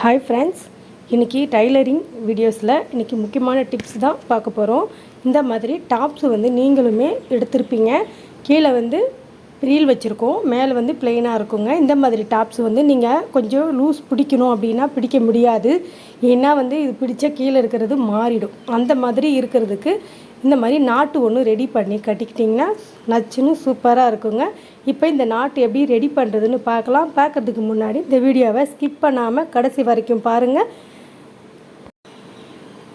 Hi friends இன்றைக்கி tailoring வீடியோஸில் இன்றைக்கி முக்கியமான டிப்ஸ் தான் பார்க்க போகிறோம் இந்த மாதிரி டாப்ஸ் வந்து நீங்களுமே எடுத்திருப்பீங்க. கீழே வந்து ரீல் வச்சுருக்கோம். மேலே வந்து பிளெயினாக இருக்குங்க. இந்த மாதிரி டாப்ஸ் வந்து நீங்கள் கொஞ்சம் லூஸ் பிடிக்கணும் அப்படின்னா பிடிக்க முடியாது. ஏன்னா வந்து இது பிடிச்சா கீழே இருக்கிறது மாறிடும். அந்த மாதிரி இருக்கிறதுக்கு இந்த மாதிரி நாட்டு ஒன்று ரெடி பண்ணி கட்டிக்கிட்டிங்கன்னா நச்சுன்னு சூப்பராக இருக்குங்க. இப்போ இந்த நாட்டு எப்படி ரெடி பண்ணுறதுன்னு பார்க்கலாம். பார்க்கறதுக்கு முன்னாடி இந்த வீடியோவை ஸ்கிப் பண்ணாமல் கடைசி வரைக்கும் பாருங்கள்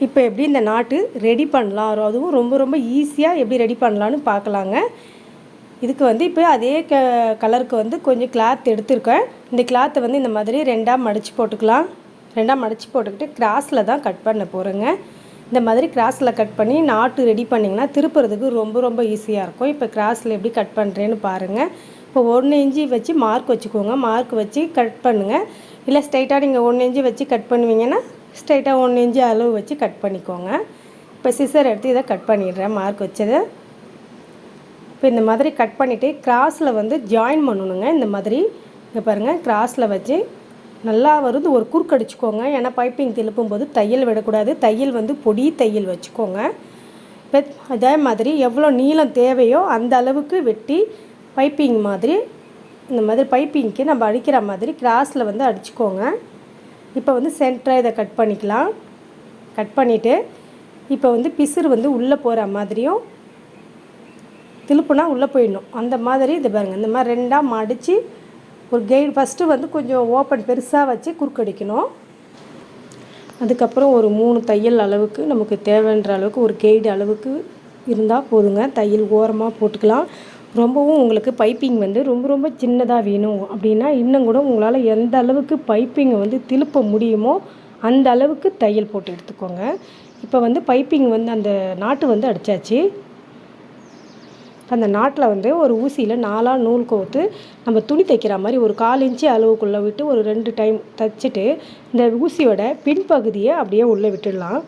இப்போ எப்படி இந்த நாட்டு ரெடி பண்ணலாம்? அதுவும் ரொம்ப ரொம்ப ஈஸியாக எப்படி ரெடி பண்ணலான்னு பார்க்கலாங்க. இதுக்கு வந்து இப்போ அதே க கலருக்கு வந்து கொஞ்சம் கிளாத் எடுத்திருக்கேன். இந்த கிளாத்தை வந்து இந்த மாதிரி ரெண்டாக மடித்து போட்டுக்கலாம். ரெண்டாக மடித்து போட்டுக்கிட்டு கிராஸில் தான் கட் பண்ண போகிறேங்க இந்த மாதிரி கிராஸில் கட் பண்ணி நாட்டு ரெடி பண்ணிங்கன்னா திருப்புறதுக்கு ரொம்ப ரொம்ப ஈஸியாக இருக்கும். இப்போ கிராஸில் எப்படி கட் பண்ணுறேன்னு பாருங்கள் இப்போ ஒன்று இஞ்சி வச்சு மார்க் வச்சுக்கோங்க. மார்க் வச்சு கட் பண்ணுங்கள் இல்லை ஸ்ட்ரைட்டாக நீங்கள் ஒன்று இஞ்சி வச்சு கட் பண்ணுவீங்கன்னா ஸ்ட்ரைட்டாக ஒன்று இஞ்சி அளவு வச்சு கட் பண்ணிக்கோங்க. இப்போ சிசர் எடுத்து இதை கட் பண்ணிடுறேன். மார்க் வச்சதை. இப்போ இந்த மாதிரி கட் பண்ணிவிட்டு கிராஸில் வந்து ஜாயின் பண்ணணுங்க. இந்த மாதிரி இங்கே பாருங்கள் கிராஸில் வச்சு நல்லா வருது ஒரு குறுக்கு அடிச்சுக்கோங்க. ஏன்னா பைப்பிங் திருப்பும் போது தையல் விடக்கூடாது. தையல் வந்து பொடி தையல் வச்சுக்கோங்க. பெத் அதே மாதிரி எவ்வளோ நீளம் தேவையோ அந்த அளவுக்கு வெட்டி பைப்பிங் மாதிரி இந்த மாதிரி பைப்பிங்க்கு நம்ம அடிக்கிற மாதிரி கிராஸில் வந்து அடிச்சுக்கோங்க. இப்போ வந்து சென்டராக இதை கட் பண்ணிக்கலாம். கட் பண்ணிவிட்டு இப்போ வந்து பிசுறு வந்து உள்ளே போகிற மாதிரியும் திருப்புனா உள்ளே போயிடணும். அந்த மாதிரி இது பாருங்கள் இந்த மாதிரி ரெண்டாக மடித்து ஒரு கைடு ஃபஸ்ட்டு வந்து கொஞ்சம் ஓப்பன் பெருசாக வச்சு குறுக்கடிக்கணும். அதுக்கப்புறம் ஒரு மூணு தையல் அளவுக்கு நமக்கு தேவைன்ற அளவுக்கு ஒரு கெய்டு அளவுக்கு இருந்தால் போதுங்க. தையல் ஓரமாக போட்டுக்கலாம். ரொம்பவும் உங்களுக்கு பைப்பிங் வந்து ரொம்ப ரொம்ப சின்னதாக வேணும் அப்படின்னா இன்னும் கூட உங்களால் எந்த அளவுக்கு பைப்பிங்கை வந்து திருப்ப முடியுமோ அந்த அளவுக்கு தையல் போட்டு எடுத்துக்கோங்க. இப்போ வந்து பைப்பிங் வந்து அந்த நாட்டு வந்து அடித்தாச்சு அந்த நாட்டில் வந்து ஒரு ஊசியில் நாலாக நூல் கோர்த்து நம்ம துணி தைக்கிற மாதிரி ஒரு கால் இன்ச்சு அளவுக்குள்ளே விட்டு ஒரு ரெண்டு டைம் தைச்சிட்டு இந்த ஊசியோட பின்பகுதியை அப்படியே உள்ளே விட்டுடலாம்.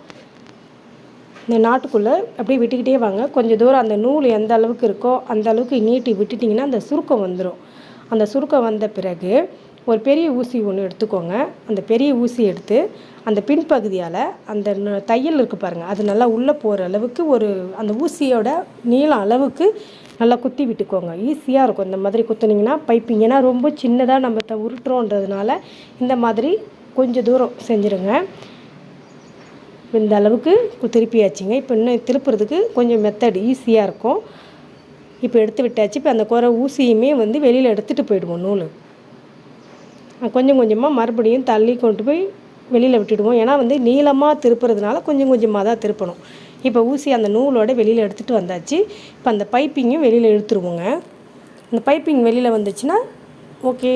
இந்த நாட்டுக்குள்ளே அப்படியே விட்டுக்கிட்டே வாங்க. கொஞ்சம் தூரம் அந்த நூல் எந்த அளவுக்கு இருக்கோ அந்த அளவுக்கு நீட்டி விட்டுட்டிங்கன்னா அந்த சுருக்கம் வந்துடும் அந்த சுருக்கம் வந்த பிறகு ஒரு பெரிய ஊசி ஒன்று எடுத்துக்கோங்க. அந்த பெரிய ஊசி எடுத்து அந்த பின்பகுதியால் அந்த தையல் இருக்குது பாருங்கள் அது நல்லா உள்ளே போகிற அளவுக்கு ஒரு அந்த ஊசியோட நீளம் அளவுக்கு நல்லா குத்தி விட்டுக்கோங்க. ஈஸியாக இருக்கும். இந்த மாதிரி குத்துனிங்கன்னா பைப்பிங். ஏன்னா ரொம்ப சின்னதாக நம்ம த உருட்டுறோன்றதுனால இந்த மாதிரி கொஞ்சம் தூரம் செஞ்சுருங்க. இந்த அளவுக்கு திருப்பியாச்சுங்க. இப்போ இன்னும் திருப்புறதுக்கு கொஞ்சம் மெத்தட் ஈஸியாக இருக்கும். இப்போ எடுத்து விட்டாச்சு. இப்போ அந்த குறை ஊசியுமே வந்து வெளியில் எடுத்துகிட்டு போயிடுவோம் நூல். கொஞ்சம் கொஞ்சமாக மறுபடியும் தள்ளி கொண்டு போய் வெளியில் விட்டுடுவோம். ஏன்னா வந்து நீளமாக திருப்புறதுனால கொஞ்சம் கொஞ்சமாக தான் திருப்பணும். இப்போ ஊசி அந்த நூலோட வெளியில் எடுத்துகிட்டு வந்தாச்சு. இப்போ அந்த பைப்பிங்கும் வெளியில் இழுத்துருவோங்க. அந்த பைப்பிங் வெளியில் வந்துச்சுன்னா ஓகே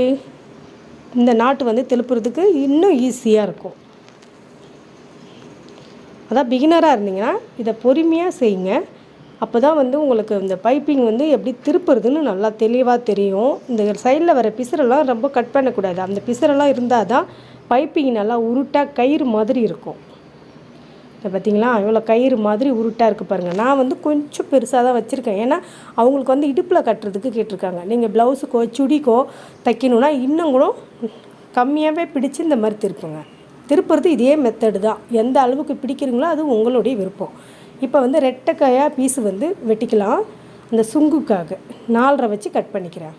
இந்த நாட்டு வந்து திருப்புறதுக்கு இன்னும் ஈஸியாக இருக்கும். அதான் பிகினராக இருந்தீங்கன்னா இதை பொறுமையாக செய்யுங்க. அப்போ தான் வந்து உங்களுக்கு இந்த பைப்பிங் வந்து எப்படி திருப்புறதுன்னு நல்லா தெளிவாக தெரியும். இந்த சைடில் வர பிசுரெல்லாம் ரொம்ப கட் பண்ணக்கூடாது. அந்த பிசுரெல்லாம் இருந்தால் தான் பைப்பிங் நல்லா உருட்டாக கயிறு மாதிரி இருக்கும். இப்போ பார்த்தீங்களா? இவ்வளோ கயிறு மாதிரி உருட்டாக இருக்குது பாருங்கள் நான் வந்து கொஞ்சம் பெருசாக தான் வச்சுருக்கேன். ஏன்னா அவங்களுக்கு வந்து இடுப்பில் கட்டுறதுக்கு கேட்டிருக்காங்க. நீங்கள் ப்ளவுஸுக்கோ சுடிக்கோ தைக்கணுன்னா இன்னும் கூட கம்மியாகவே பிடிச்சி இந்த மாதிரி திருப்புங்க. திருப்புறது இதே மெத்தடு தான். எந்த அளவுக்கு பிடிக்கிறீங்களோ அது உங்களுடைய விருப்பம். இப்போ வந்து ரெட்டைக்காயாக பீஸு வந்து வெட்டிக்கலாம். அந்த சுங்குக்காக நாலரை வச்சு கட் பண்ணிக்கிறேன்.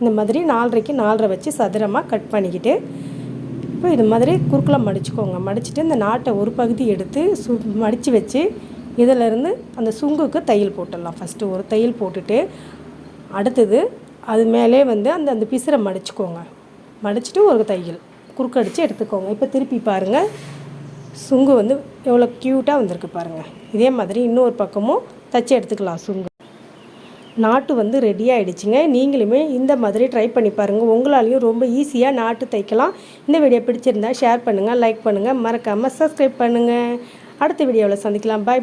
இந்த மாதிரி நாலரைக்கு நாலரை வச்சு சதுரமாக கட் பண்ணிக்கிட்டு இப்போ இது மாதிரி குறுக்கில் மடிச்சுக்கோங்க. மடிச்சுட்டு இந்த நாட்டை ஒரு பகுதி எடுத்து சு மடித்து வச்சு இதிலேருந்து அந்த சுங்குக்கு தையல் போட்டுடலாம். ஃபஸ்ட்டு ஒரு தையல் போட்டுட்டு அடுத்தது அது மேலே வந்து அந்த அந்த பிசுரை மடிச்சுக்கோங்க. மடிச்சுட்டு ஒரு தையல் குறுக்கடிச்சு எடுத்துக்கோங்க. இப்போ திருப்பி பாருங்கள் சுங்கு வந்து எவ்வளோ க்யூட்டாக வந்திருக்கு பாருங்கள் இதே மாதிரி இன்னொரு பக்கமும் தச்சு எடுத்துக்கலாம் சுங்கு. நாட்டு வந்து ரெடி ஆகிடுச்சிங்க நீங்களுமே இந்த மாதிரி ட்ரை பண்ணி பாருங்கள் உங்களாலையும் ரொம்ப ஈஸியாக நாட்டு தைக்கலாம். இந்த வீடியோ பிடிச்சிருந்தா ஷேர் பண்ணுங்கள் லைக் பண்ணுங்கள் மறக்காமல் சப்ஸ்கிரைப் பண்ணுங்கள் அடுத்த வீடியோவில் சந்திக்கலாம். பாய்